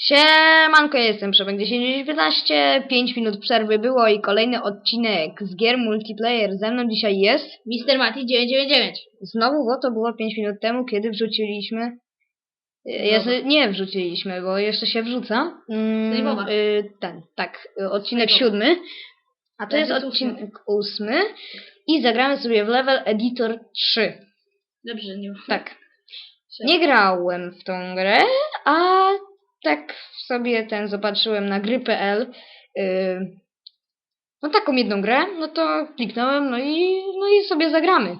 Siemanko, jestem Przemek 1015, 5 minut przerwy było i kolejny odcinek z gier multiplayer. Ze mną dzisiaj jest, Mister Mati 999. znowu, bo to było 5 minut temu, kiedy wrzuciliśmy, y, jeszcze, nie wrzuciliśmy, bo jeszcze się wrzuca, mm, y, ten, tak, y, odcinek siódmy, a to Tak, jest jest ósmy. odcinek ósmy i zagramy sobie w level editor 3. Dobrze, nie Tak. Sześć. Nie grałem w tą grę, a tak sobie ten zobaczyłem na gry.pl. Yy, no taką jedną grę, no to kliknąłem, no i, no i sobie zagramy.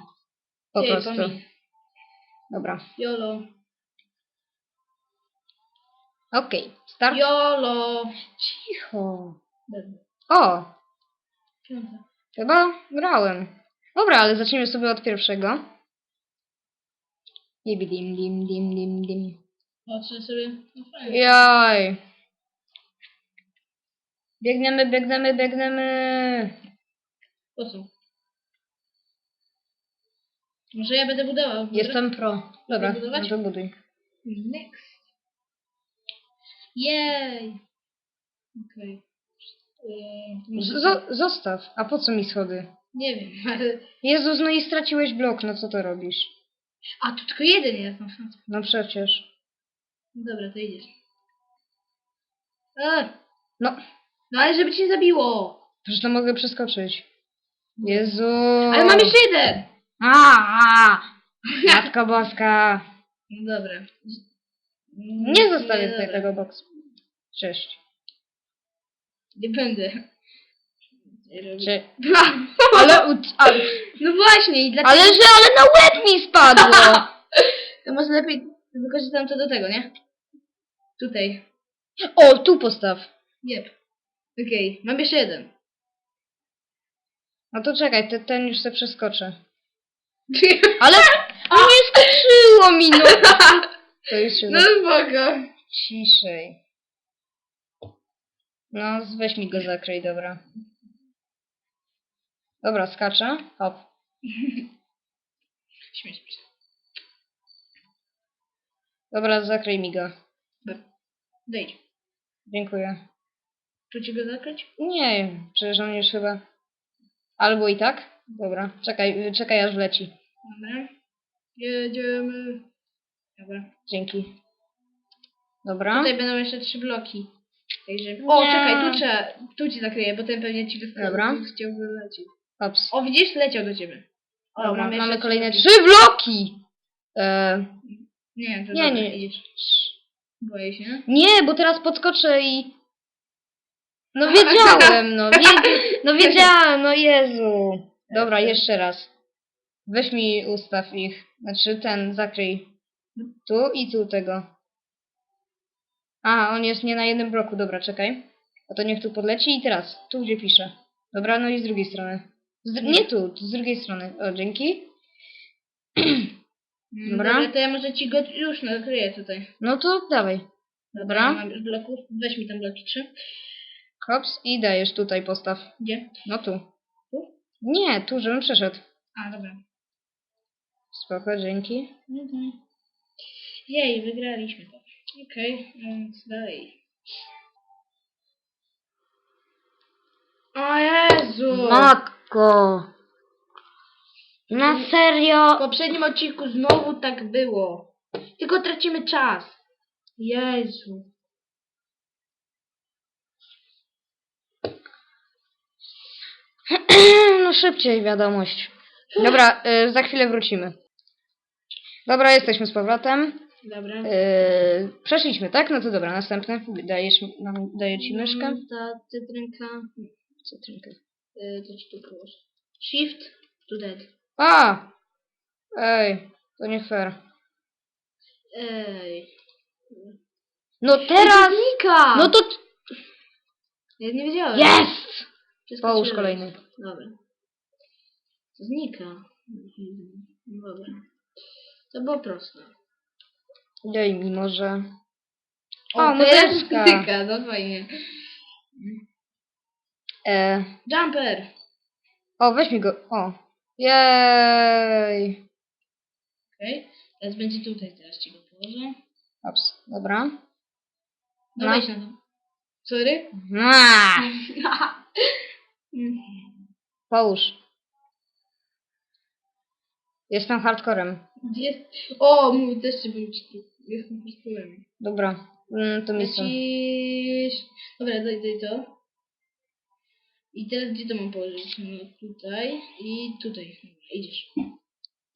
Po Ej, prostu. Tomi. Dobra. Jolo. Okej. Start. Jolo. Cicho. Dobra. O, Piąta. chyba grałem. Dobra, ale zacznijmy sobie od pierwszego. Dim, dim, dim, dim, dim. Patrzę sobie. No fajnie. Jaj. Biegniemy, biegniemy, biegniemy. Po co? Może ja będę budował. dobra? Jestem pro. Dobra, budować? no to buduj. Next. Jej. Okej. Eee, może- Z- zostaw. A po co mi schody? Nie wiem, ale... Jezus, no i straciłeś blok, no co to robisz? A, tu tylko jeden jest. No, No przecież. Dobra, to idziesz. A, No, no ale żeby cię zabiło. przecież to mogę przeskoczyć. Jezu. Ale mam jeszcze jeden. A, a. Matko Boska. No dobra. Nie zostawię tutaj dobra. tego boksu. Cześć. Nie będę. Nie. Czy... Ale, ale, No właśnie i dlatego... ale że, ale na łeb mi spadło. To może lepiej wykorzystam to do tego, nie? Tutaj. O, tu postaw. Jep. Okej, mam jeszcze jeden. No to czekaj, te, ten już se przeskoczę. Ale no nie skoczyło mi, no. To już się no spoko. ciszej. No, weź mi go zakryj, dobra. Dobra, skaczę. Hop. Śmieć się. Dobra, zakryj mi go. Dejdź. Dziękuję. Czy ci go zakryć? Nie, przecież on już chyba... Albo i tak? Dobra, czekaj, czekaj aż wleci. Dobra. Jedziemy. Dobra. Dzięki. Dobra. Tutaj będą jeszcze trzy bloki. Także... O, Nie. czekaj, tu trzeba, tu ci zakryję, bo ten pewnie ci wyskoczył. Dobra. Chciał wylecieć. Ops. O, widzisz? Leciał do ciebie. O, Dobra, mamy, jeszcze kolejne trzy bloki! E, Nie, to Nie, dobra, nie. idziesz. Boję się. nie, bo teraz podskoczę i... No wiedziałem, no. Wiedz... No wiedziałem, no Jezu. Dobra, jeszcze raz. Weź mi ustaw ich. Znaczy ten, zakryj. Tu i tu tego. A, on jest nie na jednym bloku. Dobra, czekaj. A to niech tu podleci i teraz. Tu, gdzie piszę. Dobra, no i z drugiej strony. Z, nie tu, z drugiej strony. O, dzięki. Mm, Dobra. Dobra, to ja może ci go już nakryję tutaj. No to dawaj. Dobra. Mam już bloków. Weź mi tam bloki trzy. Hops i dajesz tutaj postaw. Gdzie? No tu. Tu? Nie, tu, żebym przeszedł. A, dobra. Spoko, dzięki. Mhm. Jej, wygraliśmy to. Okej, więc dalej. O Jezu! Matko! Na W serio? poprzednim odcinku znowu tak było. Tylko tracimy czas. Jezu. No szybciej wiadomość. Dobra, y, za chwilę wrócimy. Dobra, jesteśmy z powrotem. Dobra. Y, przeszliśmy, tak? No to dobra, następne. Dajesz, nam- daję ci myszkę. Mm, Ta cytrynka. Cytrynkę. Y, to ci tu położę. Shift to dead. A! Ej, to nie fair. Ej. No teraz! Znika! No to... Ja nie wiedziałem. Jest! Połóż kolejny. Dobra. To znika. Mhm. Dobra. To było proste. Daj mi może... O, muzyczka. znika, no fajnie. E, Jumper! o, weź mi go. O. Jej. Okej. Teraz będzie tutaj, teraz ci go położę. Ops, dobra. No, No. to. Sorry? Mua! Połóż. Jestem hardcorem. Jest? O, mój też się był ci Jestem hardcorem. Dobra. Mm, to mi. Lecisz. Dobra, daj, daj to. I teraz gdzie to mam położyć? No tutaj i tutaj. Dobra, idziesz.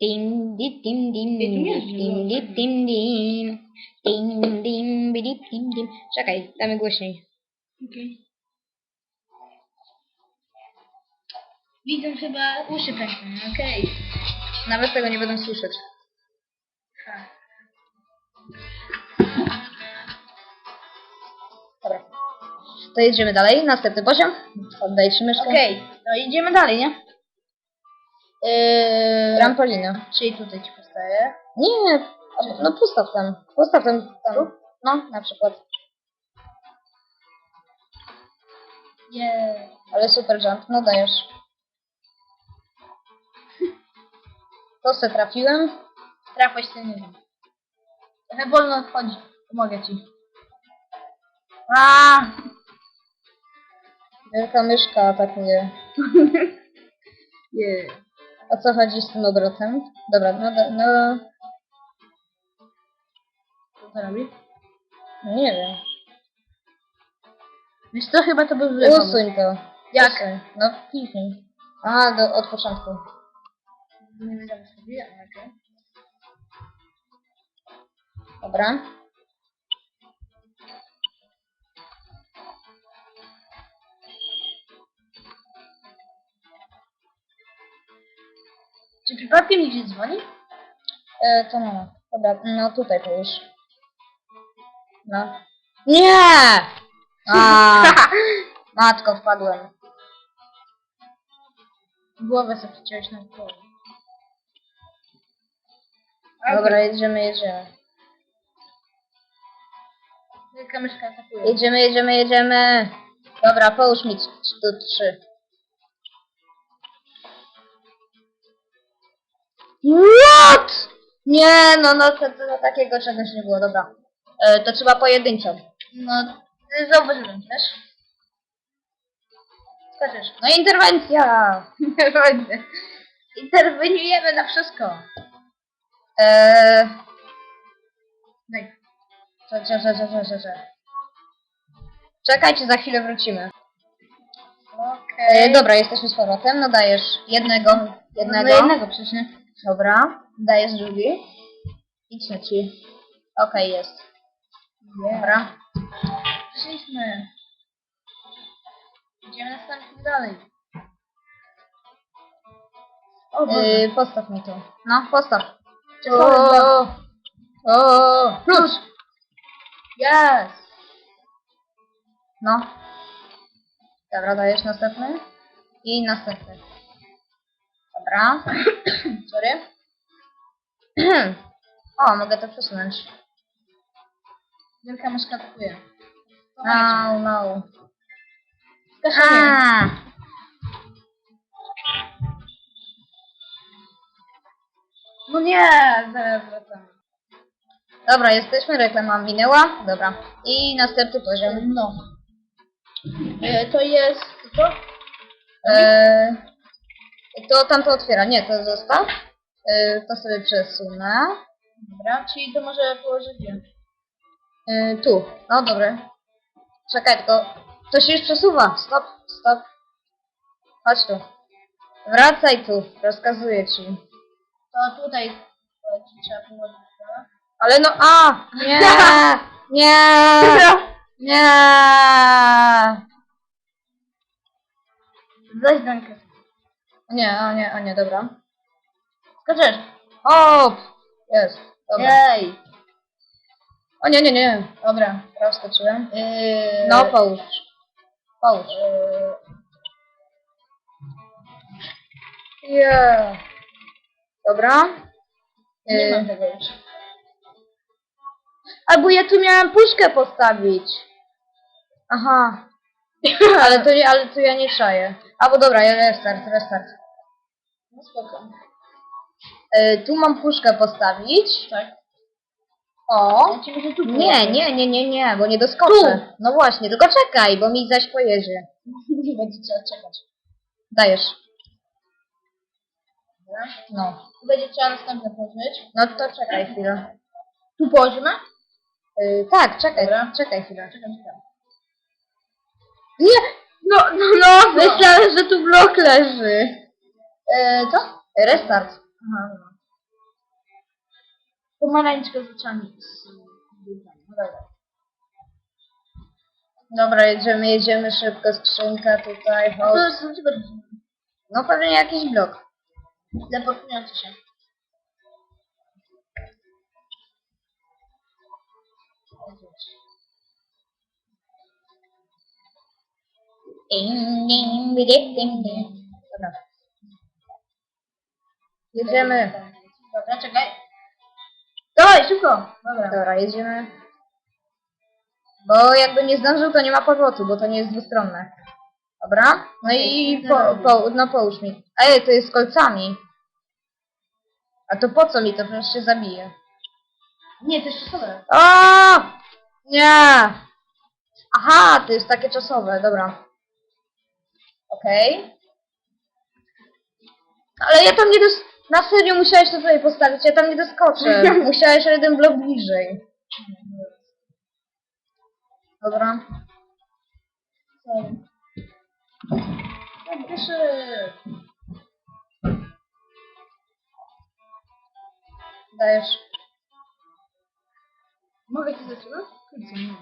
Dim, di, dim, dim, Ej, tu jest dim, dim, dim. Dim, dim, dim, dim. Czekaj, damy głośniej. Okej. Widzą chyba uszy pękną, okej. Nawet tego nie będą słyszeć. Tak. To jedziemy dalej. Następny poziom. Oddaj ci myszkę. Okej, no idziemy dalej, nie? Yy, Trampolina. czyli tutaj ci postaję. Nie, a- no postaw tam. Postaw tam. tam. No, na przykład. Nie. Ale super jump, no dajesz. To se trafiłem. Trafłeś tym nie wiem. Trochę wolno odchodzi. Pomogę ci. A! Wielka myszka atakuje. Nie. O co chodzi z tym obrotem? Dobra, no, do- no Co to robi? nie wiem. Wiesz co, chyba to był zły. Usuń to. Jak? Usuń. No kliknij. A, do, od początku. Nie wiedziałem sobie, ale okej. Dobra. Czy przypadkiem nikt nie dzwoni? E, to no. Dobra, no tutaj połóż. No. Nie! A, matko, wpadłem. Głowę sobie przyciąłeś na głowę. Dobra, jedziemy, jedziemy. Wielka myszka atakuje. Jedziemy, jedziemy, jedziemy. Dobra, połóż mi tu trzy. What? Nie, no, no, to, to, takiego czegoś nie było, dobra. E, to trzeba pojedynczo. No, zauważyłem też. Skaczesz. No interwencja! Interweniujemy. Interweniujemy na wszystko. Eee, Daj. cze, cze, cze, cze, cze, cze. Czekajcie, za chwilę wrócimy. Okej. E, dobra, jesteśmy z powrotem. No dajesz jednego, jednego. No jednego przecież nie. Dobra, dajesz drugi. I trzeci. Okej, jest. Dobra. Przyszliśmy. Idziemy następnie dalej. O Boże. Yy, postaw mi to. No, postaw. O, o, klucz! Yes. No. Dobra, dajesz następny. I następny. Dobra. Sorry. o, mogę to przesunąć. Wielka myszka atakuje. No, no. Skaszenie. No nie, zaraz wracamy. Dobra, jesteśmy, reklama minęła. Dobra. I następny poziom. No. E, to jest co? Eee, to tam to otwiera. Nie, to zostaw. Eee, to sobie przesunę. Dobra, czyli to może położyć gdzie? Eee, tu. No dobra. Czekaj, tylko to się już przesuwa. Stop, stop. Chodź tu. Wracaj tu. Rozkazuję ci. To tutaj ci trzeba położyć, tak? Ale no, a! Nie! Nie! Nie! Zaś Dankę. Nie, a nie, a nie, dobra. Skaczesz. O! Jest. Dobra. Jej. O nie, nie, nie. Dobra. Teraz skoczyłem. Yy, No, połóż. Połóż. Yeah. Dobra. Nie Yy, mam tego już. Albo ja tu miałem puszkę postawić. aha. Ale to, nie, ale to ja nie szaję. Albo dobra, ja restart, restart. No spoko. Yy, tu mam puszkę postawić. Tak. O! Ja ci tu Nie, nie, nie, nie, nie, bo nie doskoczę. No właśnie, tylko czekaj, bo mi zaś pojedzie. Nie będzie trzeba czekać. Dajesz. Dobra. No. Tu będzie trzeba następne położyć. No to czekaj chwilę. Tu położymy? Y, tak, czekaj, Dobra. czekaj chwilę. Czekam, czekam. Nie! No, no, no, myślałem, że tu blok leży. E, co? Restart. Aha, dobra. Pomarańczka z oczami. No dobra. Dobra, jedziemy, jedziemy szybko, skrzynka tutaj, chodź. to jest dlaczego to jest No pewnie jakiś blok. teleportujący się? Ding, ding, ding, ding, ding. Dobra. Jedziemy. Dobra, czekaj. Dawaj, szybko. Dobra. Dobra, jedziemy. Bo jakby nie zdążył, to nie ma powrotu, bo to nie jest dwustronne. Dobra? No i po, po, no połóż mi. Ej, to jest z kolcami. A to po co mi to? Przecież się zabije. Nie, to jest czasowe. O! Nie! Aha, to jest takie czasowe, dobra. Okej. Ale ja tam nie dos... Na serio musiałeś to tutaj postawić, ja tam nie doskoczę. Musiałeś o jeden blok bliżej. Dobra. Tak, proszę. Dajesz. Mogę cię zatrzymać? Kurczę, nie.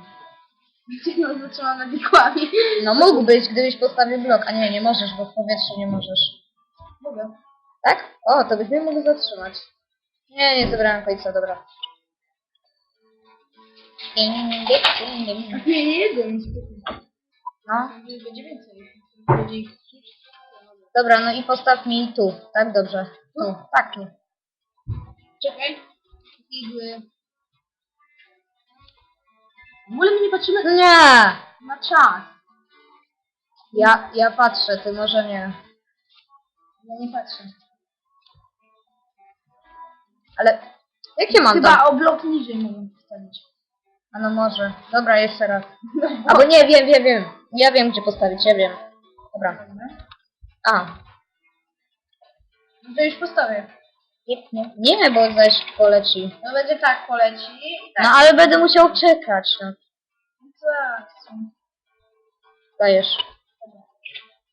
Cię no zatrzymam na wikłami. No mógłbyś, gdybyś postawił blok. A nie, nie możesz, bo w powietrzu nie możesz. Mogę. Tak? O, to byś mnie mógł zatrzymać. Nie, nie zebrałem końca, dobra. Ding, ding, ding, ding. Nie, nie jego, mi No. Będzie więcej. Będzie ich Dobra, no i postaw mi tu, tak? Dobrze. Tu, tak tu. Czekaj. Igły. W ogóle my nie patrzymy Nie! na czas. Ja, ja patrzę, ty może nie. Ja nie patrzę. Ale jakie mam Chyba o blok niżej mogę postawić. A no może. Dobra, jeszcze raz. Albo nie, wiem, wiem, wiem. Ja wiem, gdzie postawić, ja wiem. Dobra. A. No to już postawię. Nie, nie, bo zaś poleci. No będzie tak, poleci i tak. No ale będę musiał czekać. No. Tak. Dajesz.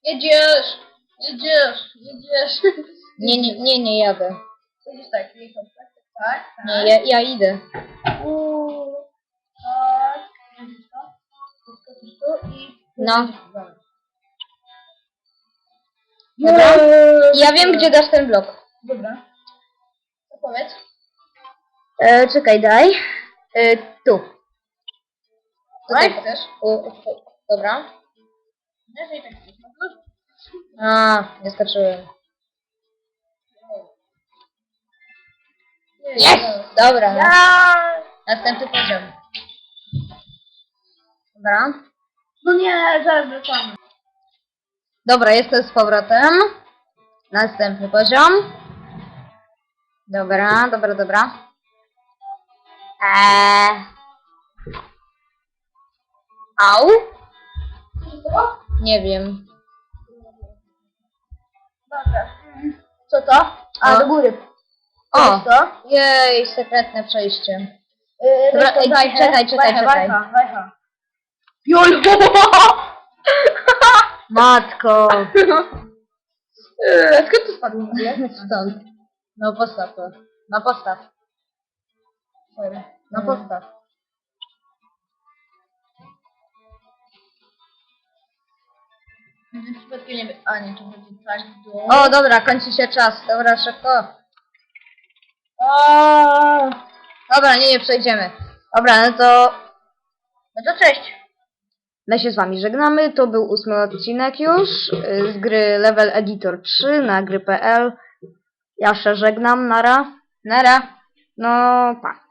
Jedziesz! Jedziesz! Jedziesz! Nie, nie, nie, nie jadę. Jedziesz tak, tak, tak, tak. Nie, ja, ja idę. Uuu, tak. Jedziesz to? Podskoczysz tu i... No. Dobra. Ja wiem, gdzie dasz ten blok. Dobra. To powiedz. E, czekaj, daj. E, tu. Tutaj Tutaj. chcesz? U, u, dobra. Tak. No. A, nie skoczyłem. Jest! Dobra. Następny poziom. Dobra. No nie, zaraz wracamy. Dobra, jestem z powrotem. Następny poziom. Dobra, dobra, dobra. Eee. Au? Nie wiem. Dobra. Co to? A, No. do góry. O! To? Jej, sekretne przejście. Yy, Dobra, ej, czekaj, czekaj, wajchę, czekaj. Wajcha, wajcha. Jolo! Matko! Eee, Skąd to spadło? Stąd. No postaw to. No postaw. Sorry. No postaw. Gdy przypadkiem nie. A nie, to będzie tak. O, dobra, kończy się czas. Dobra, szybko. O! Dobra, nie, nie przejdziemy. Dobra, no to No to cześć. my się z wami żegnamy. To był ósmy odcinek już y, z gry Level Editor 3 na gry.pl. Ja się żegnam, nara. Nara. No, pa.